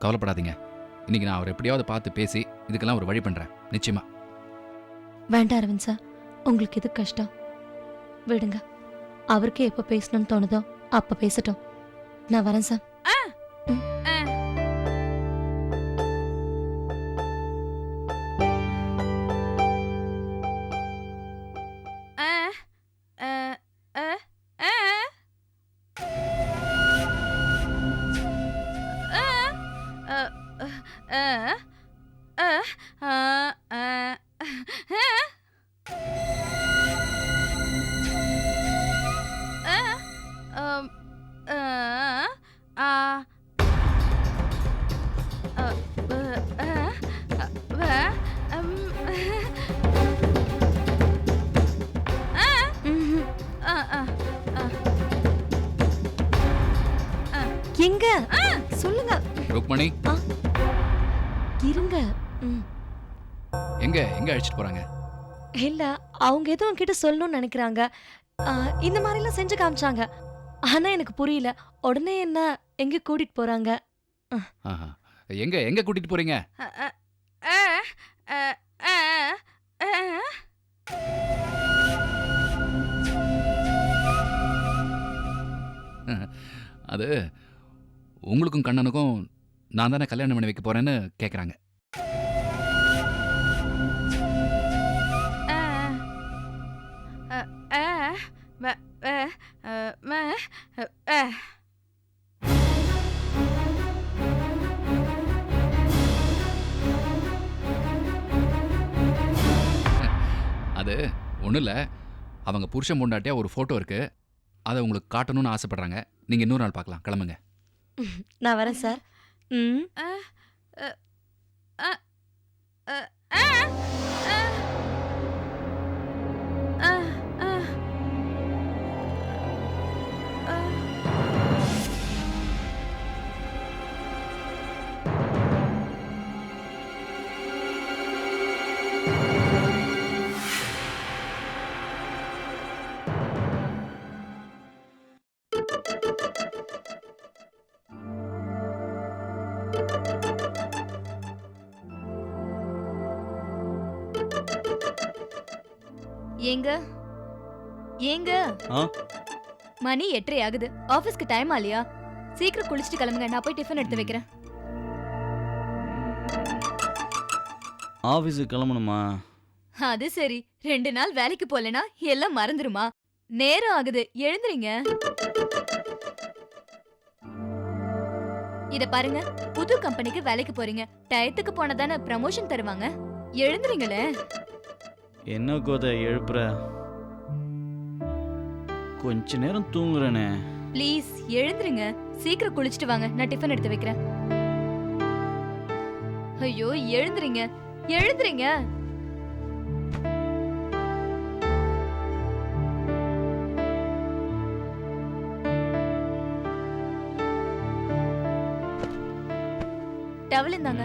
கவலைப்படாதீங்க. இன்னைக்கு நான் அவர் எப்படியாவது பார்த்து பேசி இதுக்கெல்லாம் ஒரு வழி பண்றேன். நிச்சயமா. வேண்டாம் அரவிந்த் சார். உங்களுக்கு எது கஷ்டம்? விடுங்க. அவருக்கு எப்போ பேசணும்னு தோணுதோ அப்போ பேசட்டும். நான் வரேன் சார். எங்க? சொல்லுங்க. ருக்மணி? இருங்க. எங்க எங்க அழைச்சிட்டு போறாங்க? இல்ல அவங்க ஏதோ உன்கிட்ட சொல்லணும்னு நினைக்கிறாங்க. இந்த மாதிரிலாம் செஞ்சு காமிச்சாங்க. ஆனா எனக்கு புரியல. உடனே என்ன எங்க கூட்டிட்டு போறாங்க. எங்க எங்க கூட்டிட்டு போறீங்க? அது உங்களுக்கும் கண்ணனுக்கும் நான் தானே கல்யாணம் பண்ணி வைக்க போறேன்னு கேக்குறாங்க. அது ஒன்றும் இல்லை. அவங்க புருஷன் பொண்டாட்டியா ஒரு ஃபோட்டோ இருக்கு. அதை உங்களுக்கு காட்டணும்னு ஆசைப்படுறாங்க. நீங்கள் இன்னொரு நாள் பார்க்கலாம். கிளம்புங்க. நான் வரேன் சார் ம் ஏங்க? ஏங்க? மணி எட்டரை ஆகுது. ஆபீஸ்க்கு டைம் ஆலியா சீக்கிரம் குளிச்சுட்டு கிளம்புங்க. நான் போய் டிஃபன் எடுத்து வைக்கிறேன். ஆஃபீஸுக்கு கிளம்பணுமா? அது சரி. ரெண்டு நாள் வேலைக்கு போலனா எல்லாம் மறந்துருமா? நேரம் ஆகுது. எழுந்துறீங்க இத பாருங்க. புது கம்பெனிக்கு வேலைக்கு போறீங்க. டயத்துக்கு போனா தானே ப்ரமோஷன் தருவாங்க? எழுந்துறீங்களே என்ன கோதை எழுப்புற? கொஞ்ச நேரம் தூங்குறேனே. ப்ளீஸ் எழுந்துருங்க. சீக்கிரம் குளிச்சுட்டு வாங்க. நான் டிஃபன் எடுத்து வைக்கிறேன். ஐயோ எழுந்துறீங்க எழுந்துறீங்க டவல் இந்தாங்க.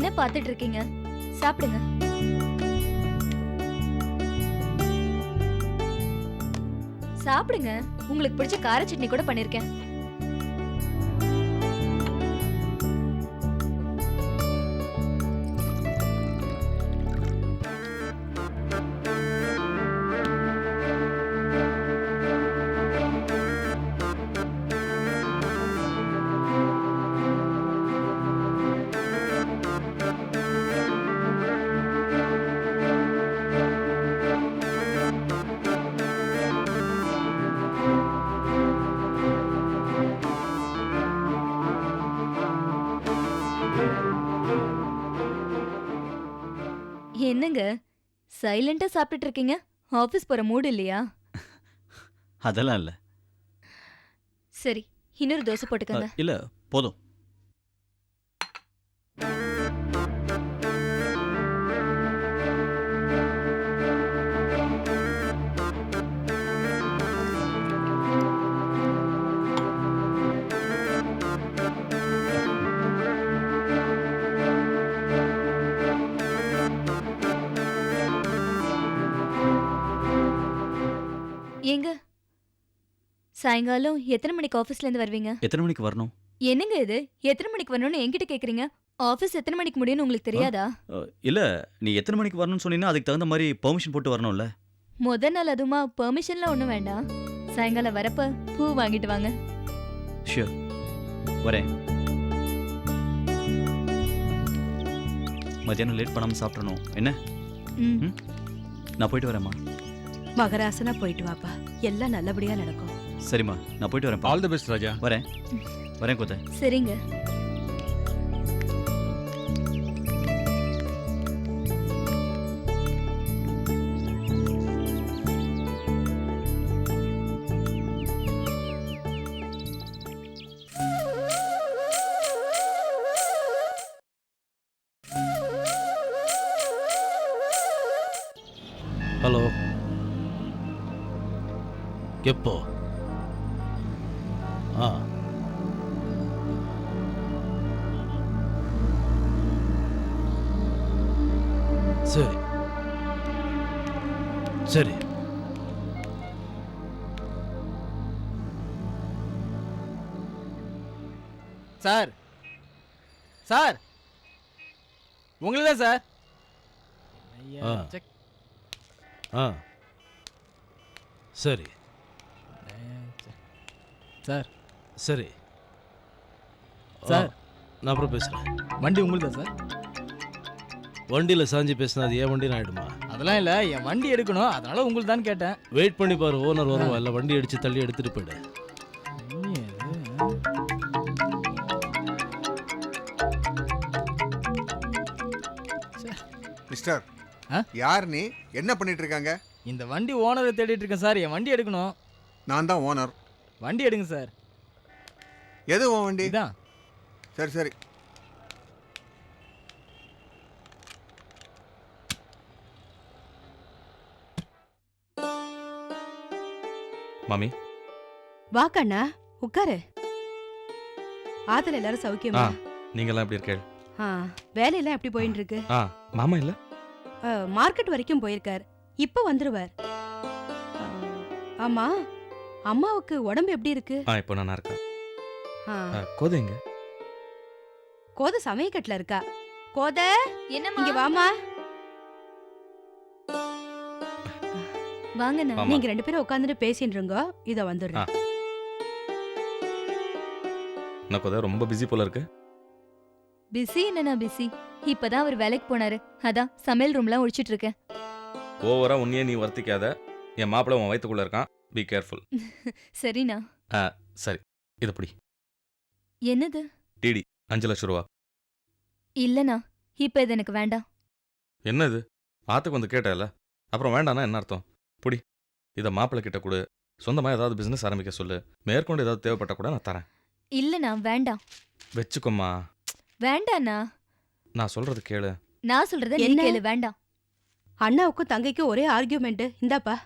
என்ன பார்த்துட்டு இருக்கீங்க சாப்பிடுங்க. சாப்பிடுங்க. உங்களுக்கு பிடிச்ச கார சட்னி கூட பண்ணிருக்கேன். என்னங்க? சைலண்டா சாப்பிட்டுட்டு இருக்கீங்க? ஆபீஸ் போற மூடு இல்லையா? அதெல்லாம் இல்லை. சரி இன்னொரு தோசை போட்டுக்கங்க. இல்லை போதும். ஏங்க? சாயங்காலம் எத்தனை மணிக்கு ஆபீஸ்ல இருந்து வருவீங்க? எத்தனை மணிக்கு வரணும்? என்னங்க இது? எத்தனை மணிக்கு வரணும்னு என்கிட்ட கேக்குறீங்க? ஆபீஸ் எத்தனை மணிக்கு முடியும்னு உங்களுக்கு தெரியாதா? இல்லை நீ எத்தனை மணிக்கு வரணும்னு சொன்னீங்கன்னா அதுக்கு தகுந்த மாதிரி பெர்மிஷன் போட்டு வரணும்ல. முத நாள் அதுமா பெர்மிஷன்லாம் ஒன்றும் வேண்டாம். சாயங்காலம் வரப்ப பூ வாங்கிட்டு வாங்க. ஷியோர் வரேன். மத்தியானம் லேட் பண்ணாமல் சாப்பிட்றணும் என்ன? ம்? நான் போயிட்டு வரேம்மா. மகராசனா போயிட்டு வாப்பா. எல்லாம் நல்லபடியா நடக்கும். சரிம்மா நான் போயிட்டு வரேன்ப்பா. ஆல் தி பெஸ்ட் ராஜா. வரேன். வரேன் கோத்தை சரிங்க. சரி. சரி. சார். சார். உங்களுதான் சார்? ஐயா. செக். ஆ. சரி. சார். சரி. சார். நான் அப்புறம் பேசுகிறேன் வண்டி உங்களுதா சார்? வண்டியில் சாஞ்சி பேசினா அது ஏன் வண்டின்னு ஆகிடுமா அதெல்லாம் இல்லை என் வண்டி எடுக்கணும் அதனால உங்களுக்கு தான் கேட்டேன். வெயிட் பண்ணி பாரு ஓனர் வருவா இல்லை வண்டி அடித்து தள்ளி எடுத்துகிட்டு போயிடு? மிஸ்டர் ஆ? யார் நீ? என்ன பண்ணிட்டு இருக்காங்க? இந்த வண்டி ஓனரை தேடிட்டு இருக்கேன் சார். என் வண்டி எடுக்கணும். நான் தான் ஓனர் வண்டி எடுங்க சார். எது உன் வண்டி? இதான் சரி சரி. மாமி. வா கண்ணா உட்காரு. ஆத்துல எல்லாரும் சௌக்கியமா? நீங்கெல்லாம் எப்படி இருக்கீள் ஆ, வேலையெல்லாம் எப்படி போயிட்டு இருக்கு ஆ மாமா இல்ல? மார்க்கெட் வரைக்கும் போயிருக்கார். இப்ப வந்துருவார். ஆமா அம்மாவுக்கு உடம்பு எப்படி இருக்கு? ஆ இப்போ நான் இருக்கேன். ஆ, ஆ, கோதைங்க கோத சமயக்கட்டுல இருக்கா? கோத என்னம்மா? இங்க வாமா வாங்கண்ணா ஆமா. நீங்க ரெண்டு பேரும் உட்காந்துட்டு பேசிட்டு இருங்க இத வந்துடுறேன். என்ன கோதை ரொம்ப பிஸி போல இருக்கு? பிஸி என்னண்ணா பிஸி இப்பதான் அவர் வேலைக்கு போனாரு. அதான் சமையல் ரூம்லாம் ஒழிச்சிட்டு இருக்கேன் ஓவரா உன்னையே நீ வர்த்திக்காத. என் மாப்பிள்ளை உன் வயித்துக்குள்ள இருக்கான். பி கேர்ஃபுல் சரிண்ணா. சரி. இது பிடி. என்னது? அஞ்சு லட்சம் ரூபா. இல்லண்ணா இப்ப இது எனக்கு வேண்டாம். என்ன இது ஆத்துக்கு வந்து கேட்டல அப்புறம் வேண்டானா என்ன அர்த்தம்? புடி இதை மாப்பிள்ளை கிட்ட கொடு. சொந்தமாக ஏதாவது பிஸ்னஸ் ஆரம்பிக்க சொல்லு. மேற்கொண்டு ஏதாவது தேவைப்பட்ட கூட நான் தரேன். இல்லண்ணா வேண்டாம். வச்சுக்கோம்மா. வேண்டாண்ணா. நான் சொல்றது கேளு. நான் சொல்றத நீ என்ன? கேளு வேண்டாம். அண்ணாவுக்கும் தங்கைக்கும் ஒரே ஆர்கியூமெண்ட் இந்தாப்பா.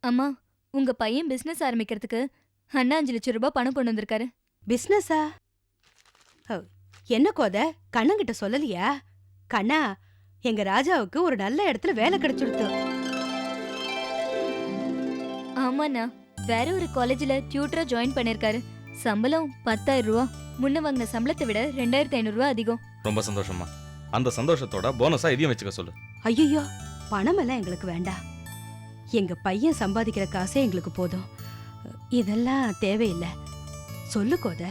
அம்மா உங்க பையன் பிசினஸ் ஆரம்பிக்கிறதுக்கு அண்ணா அஞ்சு லட்சம் ரூபாய் பணம் கொண்டு வந்திருக்காரு. பிசினஸா என்ன கோத? கண்ணங்கிட்ட சொல்லலையா? கண்ணா எங்க ராஜாவுக்கு ஒரு நல்ல இடத்துல வேலை கிடைச்சிடுத்து. ஆமாண்ணா வேற ஒரு காலேஜ்ல டியூட்டரா ஜாயின் பண்ணிருக்காரு. சம்பளம் பத்தாயிரம் ரூபா முன்ன வாங்கின சம்பளத்தை விட ரெண்டாயிரத்தி ஐநூறு ரூபா அதிகம். ரொம்ப சந்தோஷமா அந்த சந்தோஷத்தோட போனஸா இதையும் வச்சுக்க சொல்லு. ஐயோ பணம் எல்லாம் எங்களுக்கு வேண்டாம் எங்க பையன் சம்பாதிக்கிற காசே எங்களுக்கு போதும். இதெல்லாம் தேவையில்லை. சொல்லு கோத.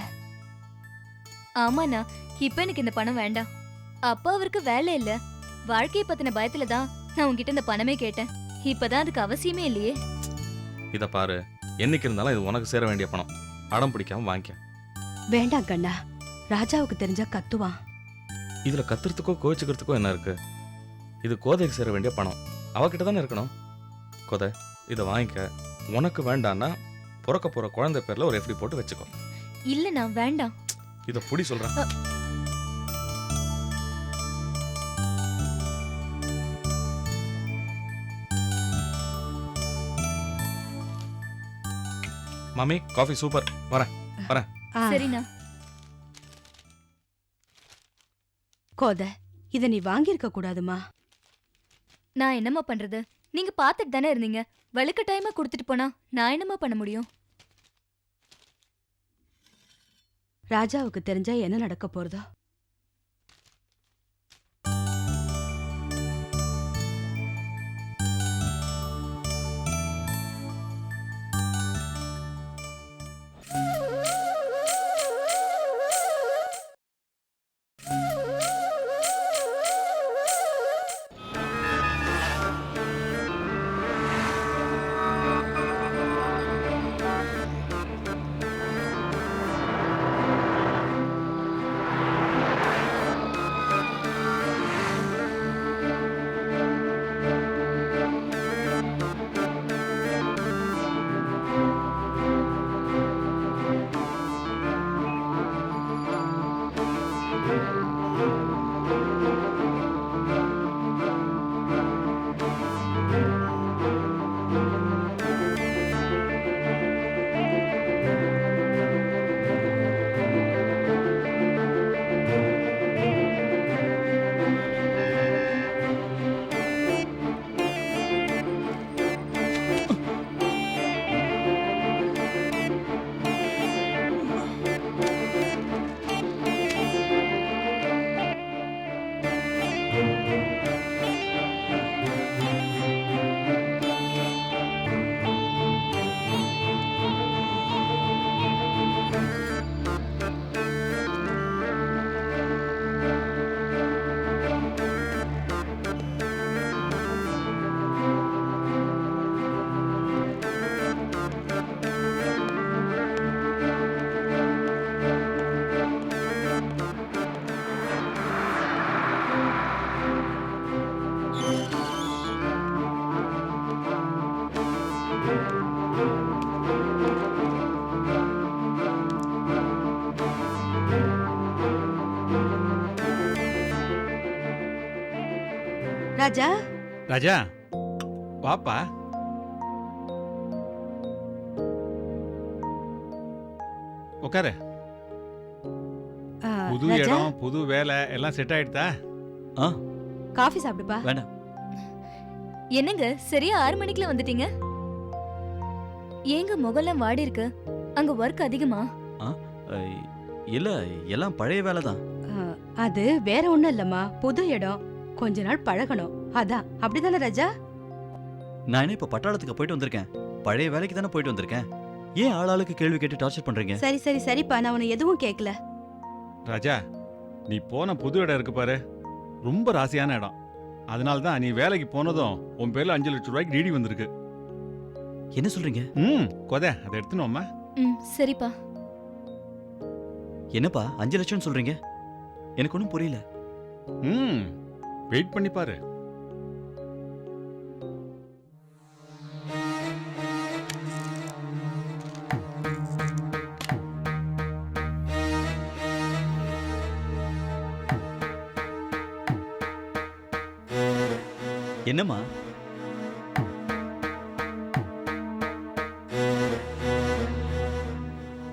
ஆமாண்ணா இப்ப எனக்கு இந்த பணம் வேண்டாம். அப்பா அவருக்கு வேலை இல்ல. வாழ்க்கையை பத்தின பயத்துல தான் நான் உன்கிட்ட இந்த பணமே கேட்டேன். இப்பதான் அதுக்கு அவசியமே இல்லையே. இதை பாரு என்னைக்கு இருந்தாலும் இது உனக்கு சேர வேண்டிய பணம். அடம் பிடிக்காம வாங்கிக்க வேண்டாம் கண்ணா. ராஜாவுக்கு தெரிஞ்சா கத்துவான். இதுல கத்துறதுக்கோ கோச்சிக்கிறதுக்கோ என்ன இருக்கு? இது கோதைக்கு சேர வேண்டிய பணம். அவகிட்ட தானே இருக்கணும்? கோதை இதை வாங்கிக்க. உனக்கு வேண்டான்னா பிறக்க போற குழந்தை பேர்ல ஒரு எஃப்டி போட்டு வச்சுக்கோ. இல்லண்ணா வேண்டாம். இதை புடி சொல்றேன். மாமி காஃபி சூப்பர். வரேன் ஆ, சரிண்ணா. கோத இத நீ வாங்கியிருக்க கூடாதுமா. நான் என்னம்மா பண்றது? நீங்க பாத்துட்டு தானே இருந்தீங்க. வழுக்க டைமா கொடுத்துட்டு போனா நான் என்னம்மா பண்ண முடியும்? ராஜாவுக்கு தெரிஞ்சா என்ன நடக்க போறதோ? ராஜா? ராஜா வாப்பா. உட்காரு புது ராஜா? இடம் புது வேலை எல்லாம் செட் ஆயிடுதா? ஆ. காஃபி சாப்பிடுப்பா. வேண்டாம் என்னங்க சரியா ஆறு மணிக்குல வந்துட்டீங்க? ஏங்க முகெல்லாம் வாடி இருக்கு? அங்க ஒர்க் அதிகமா? ஐ, இல்ல எல்லாம் பழைய வேலை தான் அது வேற ஒண்ணும் இல்லம்மா. புது இடம். கொஞ்ச நாள் பழகணும். அதான். அப்படிதானே ராஜா? நான் என்ன இப்ப பட்டாளத்துக்கு போயிட்டு வந்திருக்கேன். பழைய வேலைக்கு தானே போயிட்டு வந்திருக்கேன். ஏன் ஆளாளுக்கு கேள்வி கேட்டு டார்ச்சர் பண்றீங்க? சரி சரி சரிப்பா. நான் உன்னை எதுவும் கேட்கல ராஜா நீ போன புது இடம் இருக்கு பாரு. ரொம்ப ராசியான இடம். அதனால தான் நீ வேலைக்கு போனதும் உன் பேர்ல அஞ்சு லட்சம் ரூபாய்க்கு டிடி வந்திருக்கு. என்ன சொல்றீங்க? ம் கொதை. அதை எடுத்துனோம்மா ம் சரிப்பா. என்னப்பா அஞ்சு லட்சம் சொல்றீங்க? எனக்கு ஒன்றும் புரியல. ம். வெயிட் பண்ணி பாரு. என்னம்மா?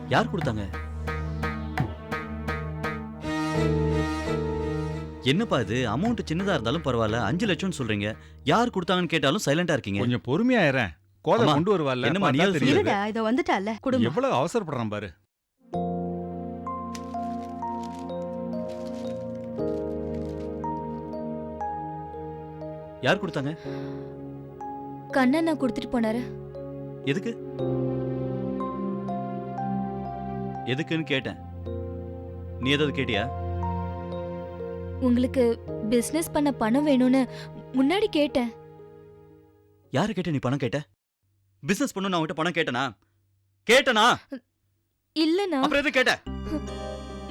யார் கொடுத்தாங்க? என்னப்பா இது? அமௌண்ட் சின்னதா இருந்தாலும் பரவாயில்ல. அஞ்சு லட்சம்னு சொல்றீங்க. யார் கொடுத்தாங்கன்னு கேட்டாலும் சைலண்டா இருக்கீங்க. கொஞ்சம் பொறுமையா இரேன் கோதை அம்மா, கொண்டு வருவாள்ல என்னம்மா, நீயாவது தெரியுது. இருடா இத வந்துட்டால குடும்பம். எவ்வளவு அவசரப்படுறான் பாரு. யார் கொடுத்தாங்க? கண்ணண்ணா கொடுத்துட்டு போனாரு. எதுக்கு? எதுக்குன்னு கேட்டேன். நீ ஏதாவது கேட்டியா? உங்களுக்கு பிசினஸ் பண்ண பணம் வேணும்னு முன்னாடி கேட்டேன். யாரு கேட்ட நீ பணம் கேட்ட? பிசினஸ் பண்ணு நான் உன்கிட்ட பணம் கேட்டனா? கேட்டனா? இல்லண்ணா அப்புறம் எது கேட்ட?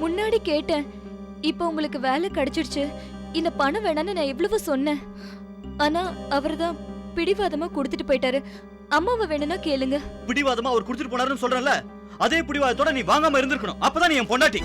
முன்னாடி கேட்டேன். இப்போ உங்களுக்கு வேலை கிடைச்சிடுச்சு. இந்த பணம் வேணாம்னு நான் எவ்வளவு சொன்னேன். ஆனா அவர்தான் பிடிவாதமா கொடுத்துட்டு போயிட்டாரு. அம்மாவை வேணும்னா கேளுங்க. பிடிவாதமா அவர் கொடுத்துட்டு போனாருன்னு சொல்றேன்ல? அதே பிடிவாதத்தோட நீ வாங்காம இருந்திருக்கணும். அப்பதான் நீ என் பொண்டாட்டி.